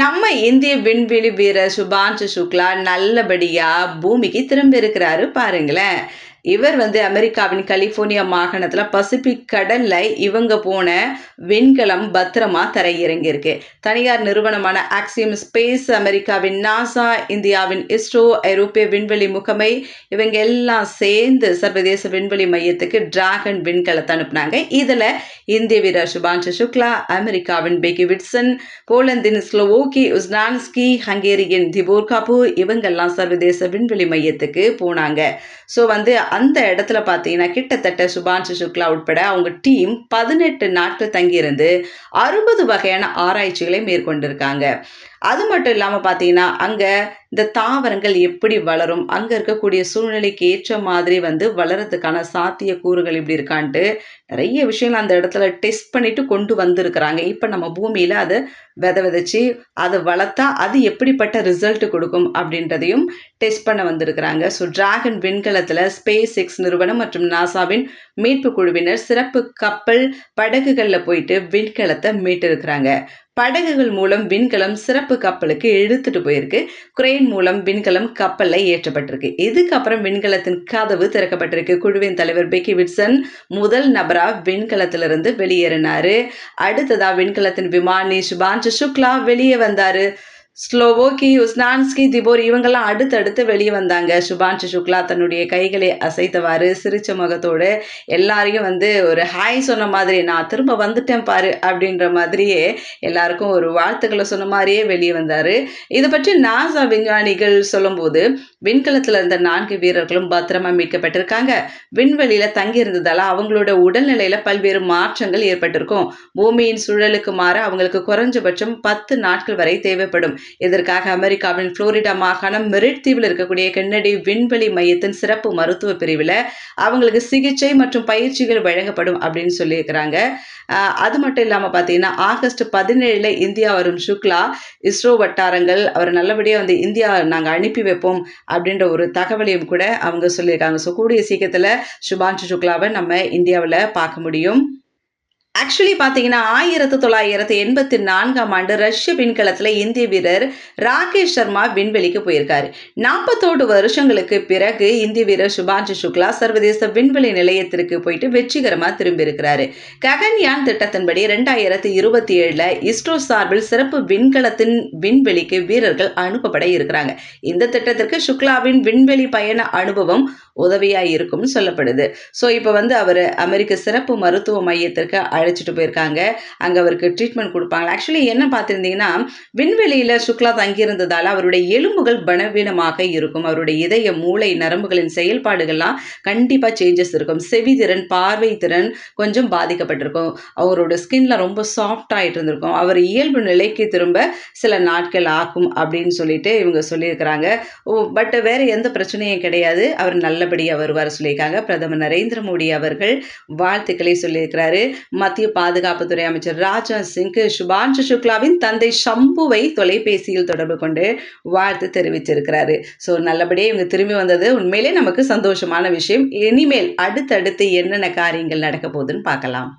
நம்ம இந்திய விண்வெளி வீரர் சுபான்ஷு சுக்லா நல்லபடியா பூமிக்கு திரும்பி இருக்கிறாரு பாருங்களேன். இவர் வந்து அமெரிக்காவின் கலிஃபோர்னியா மாகாணத்தில் பசிபிக் கடலில் இவங்க போன விண்கலம் பத்திரமா தரையிறங்கியிருக்கு. தனியார் நிறுவனமான ஆக்சியம் ஸ்பேஸ் அமெரிக்காவின் நாசா இந்தியாவின் இஸ்ரோ ஐரோப்பிய விண்வெளி முகமை இவங்க எல்லாம் சேர்ந்து சர்வதேச விண்வெளி மையத்துக்கு டிராகன் விண்கலத்தை அனுப்புனாங்க. இதில் இந்திய வீரர் சுபான்ஷு சுக்லா அமெரிக்காவின் பெகி விட்சன் போலந்தின் ஸ்லோவோக்கி உஸ்னான்ஸ்கி ஹங்கேரியின் திபோர் கபூர் இவங்கெல்லாம் சர்வதேச விண்வெளி மையத்துக்கு போனாங்க. ஸோ வந்து அந்த இடத்துல பார்த்தீங்கன்னா கிட்டத்தட்ட சுபான்சு சுக்லா உட்பட அவங்க டீம் பதினெட்டு நாட்கள் தங்கியிருந்து அறுபது வகையான ஆராய்ச்சிகளை மேற்கொண்டிருக்காங்க. அது மட்டும் இல்லாமல் பார்த்தீங்கன்னா அங்கே இந்த தாவரங்கள் எப்படி வளரும் அங்கே இருக்கக்கூடிய சூழ்நிலைக்கு ஏற்ற மாதிரி வந்து வளரத்துக்கான சாத்திய கூறுகள் இப்படி இருக்கான்ட்டு நிறைய விஷயங்கள் அந்த இடத்துல டெஸ்ட் பண்ணிட்டு கொண்டு வந்திருக்கிறாங்க. இப்போ நம்ம பூமியில் அதை விதை விதைச்சி அதை வளர்த்தா அது எப்படிப்பட்ட ரிசல்ட் கொடுக்கும் அப்படின்றதையும் டெஸ்ட் பண்ண வந்திருக்கிறாங்க. ஸோ டிராகன் விண்கலத்தில் ஸ்பேஸ் எக்ஸ் நிறுவனம் மற்றும் நாசாவின் மீட்பு குழுவினர் சிறப்பு கப்பல் படகுகளில் போயிட்டு விண்கலத்தை மீட்டிருக்கிறாங்க. படகுகள் மூலம் விண்கலம் சிறப்பு கப்பலுக்கு எடுத்துட்டு போயிருக்கு. குரெயின் மூலம் விண்கலம் கப்பலில் ஏற்றப்பட்டிருக்கு. இதுக்கப்புறம் விண்கலத்தின் கதவு திறக்கப்பட்டிருக்கு. குழுவின் தலைவர் பெக்கி விட்சன் முதல் நபராக விண்கலத்திலிருந்து வெளியேறினாரு. அடுத்ததாக விண்கலத்தின் விமானி சுபான் சுக்லா வெளியே வந்தாரு. ஸ்லோவோக்கி உஸ்னான்ஸ்கி திபோர் இவங்கெல்லாம் அடுத்தடுத்து வெளியே வந்தாங்க. சுபான்ஷு சுக்லா தன்னுடைய கைகளை அசைத்தவாறு சிரிச்ச முகத்தோடு எல்லாரையும் வந்து ஒரு ஹாய் சொன்ன மாதிரி நான் திரும்ப வந்துட்டேன் பாரு அப்படின்ற மாதிரியே எல்லாருக்கும் ஒரு வாழ்த்துக்களை சொன்ன மாதிரியே வெளியே வந்தார். இதை பற்றி நாசா விஞ்ஞானிகள் சொல்லும்போது விண்கலத்தில் இருந்த நான்கு வீரர்களும் பத்திரமா மீட்கப்பட்டிருக்காங்க. விண்வெளியில் தங்கியிருந்ததால் அவங்களோட உடல்நிலையில் பல்வேறு மாற்றங்கள் ஏற்பட்டிருக்கும். பூமியின் சூழலுக்கு மாற அவங்களுக்கு குறைஞ்சபட்சம் பத்து நாட்கள் வரை தேவைப்படும். இதற்காக அமெரிக்காவின் புளோரிடா மாகாணம் மெரிட் தீவில் இருக்கக்கூடிய கென்னடி விண்வெளி மையத்தின் சிறப்பு மருத்துவ பிரிவில் அவங்களுக்கு சிகிச்சை மற்றும் பயிற்சிகள் வழங்கப்படும் அப்படின்னு சொல்லியிருக்கிறாங்க. அது மட்டும் இல்லாமல் பார்த்தீங்கன்னா ஆகஸ்ட் பதினேழில் இந்தியா வரும் சுக்லா இஸ்ரோ வட்டாரங்கள் அவர் நல்லபடியாக வந்து இந்தியா நாங்கள் அனுப்பி வைப்போம் அப்படின்ற ஒரு தகவலையும் கூட அவங்க சொல்லியிருக்காங்க. ஸோ கூடிய சீக்கிரத்தில் சுபான்ஷு சுக்லாவை நம்ம இந்தியாவில் பார்க்க முடியும். ஆக்சுவலி பார்த்தீங்கன்னா ஆயிரத்தி தொள்ளாயிரத்தி எண்பத்தி நான்காம் ஆண்டு ரஷ்ய விண்கலத்தில் இந்திய வீரர் ராகேஷ் சர்மா விண்வெளிக்கு போயிருக்காரு. நாற்பத்தோடு வருஷங்களுக்கு பிறகு இந்திய வீரர் சுபாஞ்சு சுக்லா சர்வதேச விண்வெளி நிலையத்திற்கு போயிட்டு வெற்றிகரமாக திரும்பியிருக்கிறாரு. ககன்யான் திட்டத்தின்படி ரெண்டாயிரத்தி இருபத்தி ஏழில் இஸ்ரோ சார்பில் சிறப்பு விண்கலத்தின் விண்வெளிக்கு வீரர்கள் அனுப்பப்பட இருக்கிறாங்க. இந்த திட்டத்திற்கு சுக்லாவின் விண்வெளி பயண அனுபவம் உதவியாக இருக்கும்னு சொல்லப்படுது. ஸோ இப்போ வந்து அவர் அமெரிக்க சிறப்பு மருத்துவ மையத்திற்கு அழைச்சிட்டு போயிருக்காங்க. அங்கே அவருக்கு ட்ரீட்மெண்ட் கொடுப்பாங்க. ஆக்சுவலி என்ன பார்த்துருந்தீங்கன்னா விண்வெளியில் சுக்லா தங்கியிருந்ததால் அவருடைய எலும்புகள் பலவீனமாக இருக்கும். அவருடைய இதய மூளை நரம்புகளின் செயல்பாடுகள்லாம் கண்டிப்பாக சேஞ்சஸ் இருக்கும். செவிதிறன் பார்வை திறன் கொஞ்சம் பாதிக்கப்பட்டிருக்கும். அவரோட ஸ்கின்ல ரொம்ப சாஃப்டாகிட்டு இருந்திருக்கும் அவர் இயல்பு நிலைக்கு திரும்ப சில நாட்கள் ஆகும் அப்படின்னு சொல்லிட்டு இவங்க சொல்லியிருக்கிறாங்க. பட் வேறு எந்த பிரச்சனையும் கிடையாது. அவர் நல்ல நல்லபடியாக வருவார் சொல்லியிருக்காங்க. பிரதமர் நரேந்திர மோடி அவர்கள் வாழ்த்துக்களை சொல்லியிருக்கிறாரு. மத்திய பாதுகாப்புத்துறை அமைச்சர் ராஜா சிங்க்கு சுபான்ஷு சுக்லாவின் தந்தை சம்புவை தொலைபேசியில் தொடர்பு கொண்டு வாழ்த்து தெரிவிச்சிருக்கிறாரு ஸோ நல்லபடியாக இவங்க திரும்பி வந்தது உண்மையிலே நமக்கு சந்தோஷமான விஷயம். இனிமேல் அடுத்தடுத்து என்னென்ன காரியங்கள் நடக்க போகுதுன்னு பார்க்கலாம்.